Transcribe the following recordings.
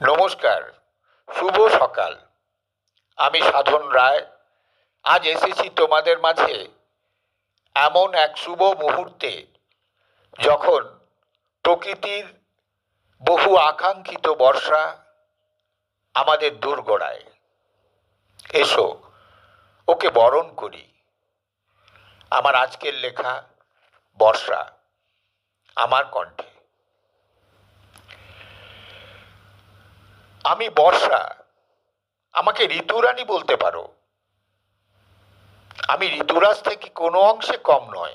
নমস্কার, শুভ সকাল। আমি সাধন রায়। আজ এসেছি তোমাদের মাঝে এমন এক শুভ মুহূর্তে যখন প্রকৃতির বহু আকাঙ্ক্ষিত বর্ষা আমাদের দুর্গড়ায় এসো, ওকে বরণ করি। আমার আজকের লেখা, বর্ষা, আমার কণ্ঠে। আমি বর্ষা। আমাকে ঋতুরানী বলতে পারো। আমি ঋতুরাজ থেকে কোনো অংশে কম নয়।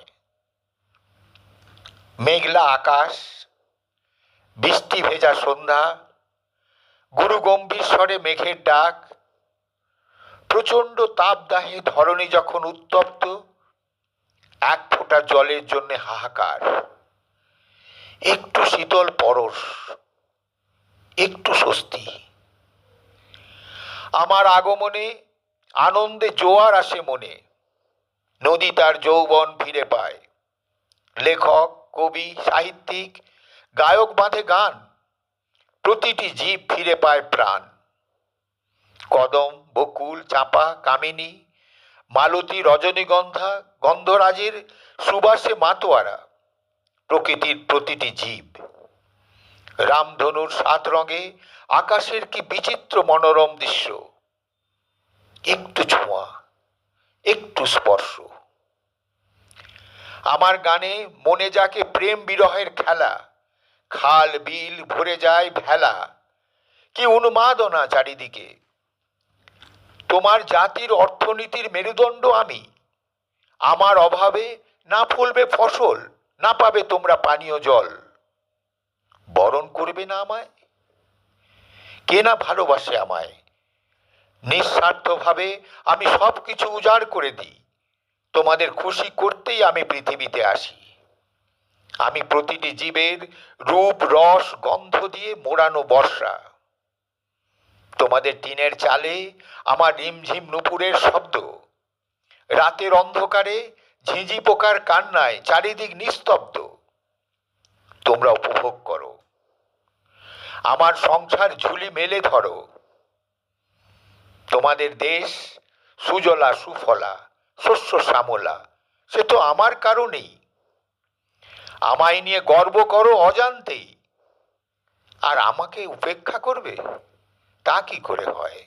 মেঘলা আকাশ, বৃষ্টি ভেজা সন্ধ্যা, গুরু গম্ভীর স্বরে মেঘের ডাক, প্রচণ্ড তাপদাহে ধরণী যখন উত্তপ্ত, এক ফোঁটা জলের জন্য হাহাকার। একটু শীতল পরশ। একটু স্বস্তি। আমার আগমনে আনন্দে জোয়ার আসে মনে। নদী তার যৌবন ফিরে পায়। লেখক, কবি, সাহিত্যিক, গায়ক বাঁধে গান। প্রতিটি জীব ফিরে পায় প্রাণ। কদম, বকুল, চাপা, কামিনী, মালতী, রজনীগন্ধা, গন্ধরাজের সুবাসে মাতোয়ারা। প্রকৃতির প্রতিটি জীব। রামধনুর সাত রঙে আকাশের কি বিচিত্র মনোরম দৃশ্য। একটু ছোঁয়া, একটু স্পর্শ। আমার গানে মনে যাকে প্রেম বিরহের খেলা, খাল বিল ভরে যায় ভেলা। কি উন্মাদনা চারিদিকে। তোমার জাতির অর্থনীতির মেরুদণ্ড আমি। আমার অভাবে না ফুলবে ফসল, না পাবে তোমরা পানীয় জল। বরণ করবে না আমায়? কে না ভালোবাসে আমায়? নিঃস্বার্থভাবে আমি সব কিছু উজাড় করে দিই। তোমাদের খুশি করতেই আমি পৃথিবীতে আসি। আমি প্রতিটি জীবের রূপ, রস, গন্ধ দিয়ে মোড়ানো বর্ষা। তোমাদের টিনের চালে আমার রিমঝিম নুপুরের শব্দ। রাতের অন্ধকারে ঝিঁঝি পোকার কান্নায় চারিদিক নিস্তব্ধ। তোমরা উপভোগ করো। আমার সংসার ঝুলি মেলে ধরো। তোমাদের দেশ সুজলা সুফলা, শস্য শ্যামলা, সে তো আমার কারণেই। আমায় নিয়ে গর্ব করো অজান্তেই আর আমাকে উপেক্ষা করবে? তা কি করে হয়?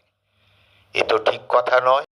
এ তো ঠিক কথা নয়।